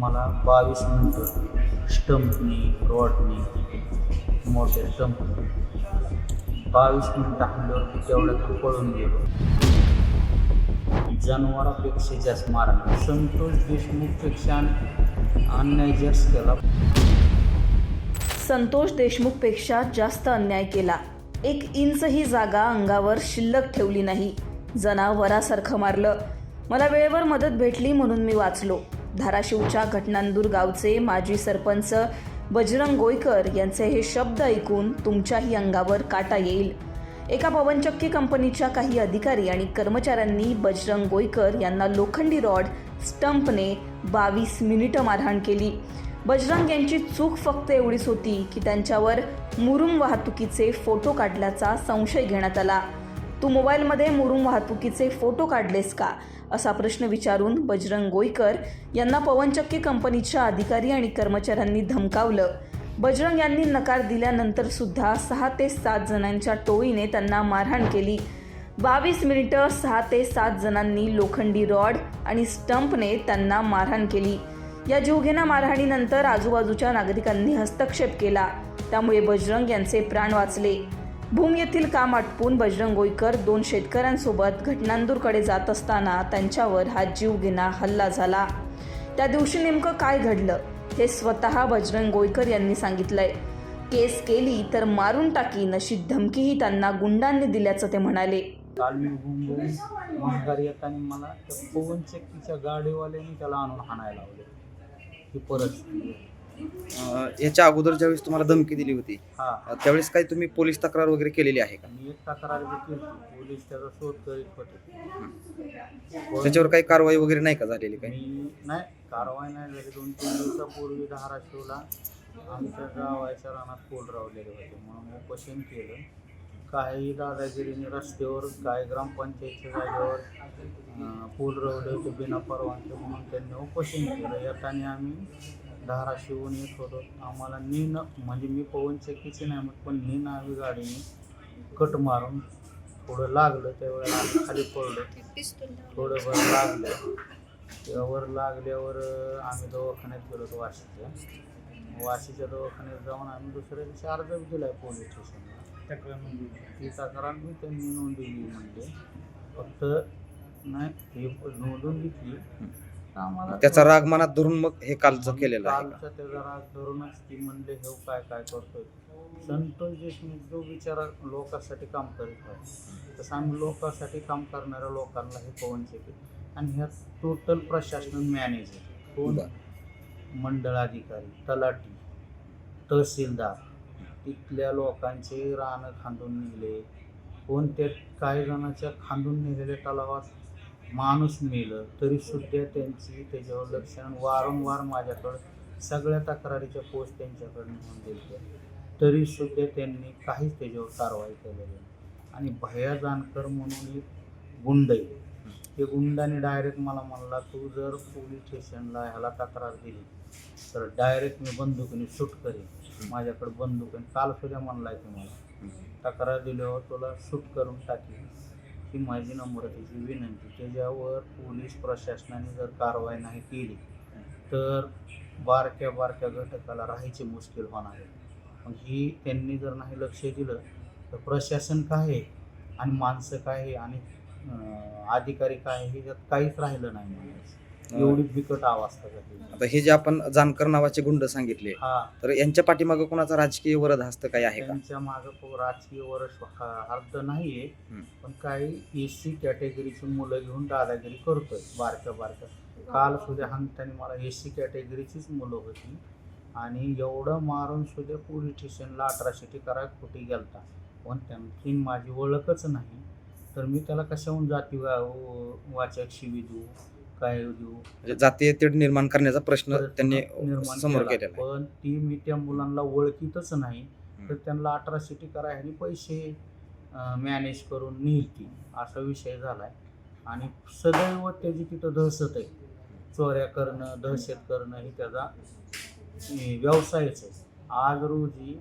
मला बावीस मिनटं स्टंपनी रॉडनी मोठे स्टंप बावीस मिनटं हाणल्यावर तेवढ्यात पळून गेलो. जनावरापेक्षा जास्त मारणार. संतोष देशमुखपेक्षा अन्याय जास्त केला. संतोष देशमुखपेक्षा जास्त अन्याय केला. एक इंच ही जागा अंगावर शिल्लक ठेवली नाही. जनावरासारखं मारलं. मला वेळेवर मदत भेटली म्हणून मी वाचलो. धाराशिवच्या घटनांदूर गावचे माजी सरपंच बजरंग गोयकर यांचे हे शब्द ऐकून तुमच्याही अंगावर काटा येईल. एका पवनचक्की कंपनीच्या काही अधिकारी आणि कर्मचाऱ्यांनी बजरंग गोयकर यांना लोखंडी रॉड स्टंपने बावीस मिनिटं मारहाण केली. बजरंग यांची चूक फक्त एवढीच होती की त्यांच्यावर मुरुम वाहतुकीचे फोटो काढल्याचा संशय घेण्यात आला. तू मोबाईलमध्ये मुरुम वाहतुकीचे फोटो काढलेस का? असा प्रश्न विचारून बजरंग गोयकर यांना पवनचक्की कंपनीच्या अधिकारी आणि कर्मचाऱ्यांनी धमकावलं. बजरंग यांनी नकार दिल्यानंतर सुद्धा सहा ते सात जणांच्या टोळीने त्यांना मारहाण केली. बावीस मिनिटं सहा ते सात जणांनी लोखंडी रॉड आणि स्टंपने त्यांना मारहाण केली. या जीवघेणा मारहाणीनंतर आजूबाजूच्या नागरिकांनी हस्तक्षेप केला. त्यामुळे बजरंग यांचे प्राण वाचले. भूम येथील काम आटपून बजरंग गोईकर दोन शेतकऱ्यांसोबत घटनांदूरकडे जात असताना त्यांच्यावर हा जीवघेणा हल्ला झाला. त्या दिवशी नेमकं काय घडलं हे स्वतः बजरंग गोयकर यांनी सांगितलंय. केस केली तर मारून टाकीन अशी धमकीही त्यांना गुंडांनी दिल्याचं ते म्हणाले. काल मी मुंबई माघारी येताना मला त्या पवन चक्कीच्या गाडीवाल्याने त्याला आणून हाणायला लावले. ही परत याच्या अगोदर ज्यावेळेस तुम्हाला धमकी दिली होती हा. त्यावेळेस काही तुम्ही पोलीस तक्रार वगैरे केलेली आहे का? मी एक तक्रार देखील केली. पोलीस त्याचा शोध करीत होते. त्याच्यावर काही कारवाई वगैरे नाही का झालेली काही? मी नाही कारवाई नाही झाली. दोन तीन दिवसापूर्वी धाराशिवला आमच्या गावाच्या रानात पोल रावलेले होते. म्हणून उपोषण केलं. काही दादागिरीने रस्त्यावर काही ग्रामपंचायतच्या जागेवर अं, पूल रवले होते बिना परवानगी म्हणून त्यांनी उपोषण केलं. येताना आम्ही धाराशिवून येत होतो. आम्हाला नीन म्हणजे मी पवन चक्कीची नाही म्हणत पण नीन आम्ही गाडीने कट मारून थोडं लागलं. त्यावेळेला आम्ही खाली पडलो. थोडं भर लागलं. त्यावर लागल्यावर आम्ही दवाखान्यात गेलो होतो वाशीच्या. वाशीच्या दवाखान्यात जाऊन आम्ही दुसऱ्या दिवशी अर्ज दिलाय पोलीस स्टेशनला. ती तक्रार मी त्यांनी नोंदवली म्हणजे फक्त नाही हे नोंदवून घेतली. आम्हाला त्याचा राग मनात धरून मग हे कालचं केलेलं आहे का? कालचा त्याचा राग धरूनच ती म्हणले हे काय काय करतोय? संतोष देशमुख जो बिचारा लोकांसाठी काम करीत आहे तसं आम्ही लोकांसाठी काम करणाऱ्या लोकांना हे पवन चेकी आणि ह्या टोटल प्रशासन मॅनेजर कोण? बरं. मंडळाधिकारी तलाठी तहसीलदार तिथल्या लोकांचे रानं खांदून नेले कोण ते काही जणांच्या खांदून नेलेल्या तलावात माणूस मेलं तरी सुद्धा त्यांची त्याच्यावर लक्षण वारंवार माझ्याकडं सगळ्या तक्रारीच्या पोस्ट त्यांच्याकडे होऊन दिल्या तरी सुद्धा त्यांनी काहीच त्याच्यावर कारवाई केलेली आणि भया जानकर म्हणून एक गुंड आहे. ते गुंडाने डायरेक्ट मला म्हणला तू जर पोलीस स्टेशनला ह्याला तक्रार दिली तर डायरेक्ट मी बंदुकीने शूट करेन. माझ्याकडे बंदूक आहे. काल सुद्धा आहे तुम्हाला तक्रार दिल्यावर तुला शूट करून टाकेन. ही माझी नम्रतेची विनंती त्याच्यावर पोलीस प्रशासनाने जर कारवाई नाही केली तर बारक्या बारक्या घटकाला राहायची मुश्किल होणार आहे मग ही त्यांनी जर नाही लक्ष दिलं तर प्रशासन काय आहे आणि माणसं काय आहे आणि अधिकारी काय आहे ह्याच्यात काहीच राहिलं नाही म्हणायचं. एवढी बिकट अवस्था झाली आता हे जे आपण जानकर नावाचे गुंड सांगितले हा. तर यांच्या पाठीमागं कोणाचा राजकीय वरद हस्त काही आहे का? त्यांच्या मागं राजकीय वर्ष अर्थ नाहीये हम्म. पण काही एस सी कॅटेगरीची मुलं घेऊन दादागिरी करतोय बारक्या बारक्या. काल सुद्धा हांगताना मला एस सी कॅटेगरीचीच मुलं होती आणि एवढं मारून सुद्धा पोलीस स्टेशनला अठराशे कराय कुठे गेलता. पण त्यांची माझी ओळखच नाही तर मी त्याला कशाहून जाती वा- वाचक शिवी देऊ? काय देऊ म्हणजे जातीय तेढ निर्माण करण्याचा प्रश्न त्यांनी निर्माण समोर केला. केलेला पण ती मी त्या मुलांना ओळखीतच नाही तर त्यांना अठरा सिटी करा ह्यानी पैसे मॅनेज करून नेलती असा विषय झालाय. आणि सदैव त्याची तिथं दहशत आहे. चोऱ्या करणं दहशत करणं ही त्याचा व्यवसायच आहे. आज रोजी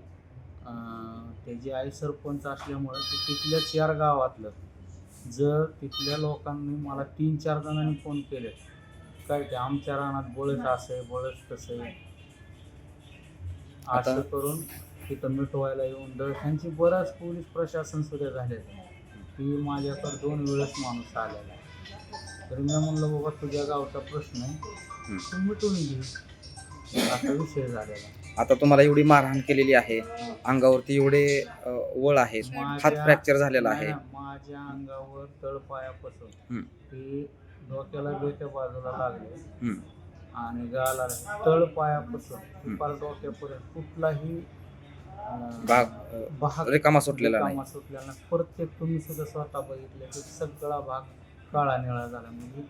त्याची आई सरपंच असल्यामुळं ते तिथल्या चार गावातलं. जर तिथल्या लोकांनी मला तीन चार जणांनी फोन केले काय ते आमच्या रानात बळच असं आहे तसं. आहे आता- असं करून तिथं मिटवायला येऊन त्यांची बराच पोलीस प्रशासन सुद्धा आहे की माझ्याकडे दोन वेळेस माणूस आलेला आहे. तर मी म्हणलं बाबा तुझ्या गावचा प्रश्न आहे. तू मिटून घे. असा विषय झालेला आहे. आता तुम्हाला एवढी मारहाण केलेली आहे. अंगावरती एवढे वळ आहेत. हात फ्रॅक्चर झालेला आहे. माझ्या अंगावर तळपायापासून. ते डोक्याला डोक्या बाजूला लागले. आणि गाला तळपायापासून पार डोक्यापर्यंत कुठलाही भाग रिकामा सुटलेला रिकामा सुटलेला नाही. प्रत्येक तुम्ही सुद्धा स्वतः बघितले की सगळा भाग काळा निळा झाला म्हणजे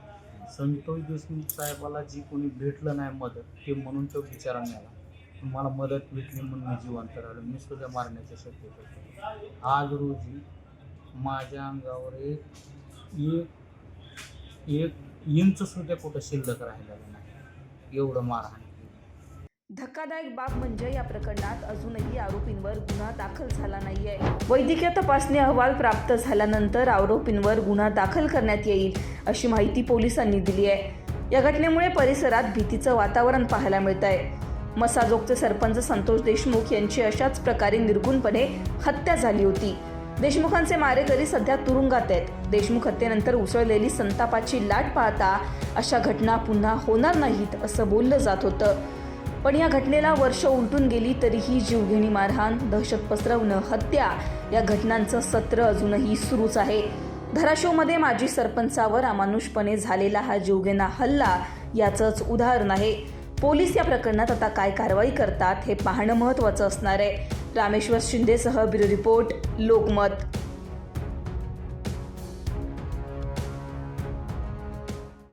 संतोष देशमुख साहेबाला जी कोणी भेटलं नाही मदत ते म्हणून तो बिचारा मिळाला मला मदत भेटली म्हणून मी जिवंत राहिलो मी सुद्धा मारण्याच्या शक्यता. आज रोजी माझ्या अंगावर एक एक एक इंच सुद्धा कुठं शिल्लक राहिलेलं नाही. एवढं मारहाण धक्कादायक बाब म्हणजे या प्रकरणात अजूनही आरोपींवर गुन्हा दाखल झाला नाहीये. वैद्यकीय तपासणी अहवाल प्राप्त झाल्यानंतर आरोपींवर गुन्हा दाखल करण्यात येईल अशी माहिती पोलिसांनी दिली आहे. या घटनेमुळे परिसरात भीतीचं वातावरण पाहायला मिळत आहे मसाजोगचे सरपंच संतोष देशमुख यांची अशाच प्रकारे निर्गुणपणे हत्या झाली होती. देशमुखांचे मारेकरी सध्या तुरुंगात आहेत. देशमुख हत्येनंतर उसळलेली संतापाची लाट पाहता अशा घटना पुन्हा होणार नाहीत असं बोललं जात होतं. पण या घटनेला वर्ष उलटून गेली तरीही जीवघेणी मारहाण दहशत पसरवणं हत्या या घटनांचं सत्र अजूनही सुरूच आहे. धाराशिवमध्ये माजी सरपंचावर अमानुषपणे झालेला हा जीवघेणा हल्ला याचंच उदाहरण आहे. पोलीस या प्रकरणात आता काय कारवाई करतात हे पाहणं महत्त्वाचं असणार आहे. रामेश्वर शिंदेसह ब्युरो रिपोर्ट लोकमत.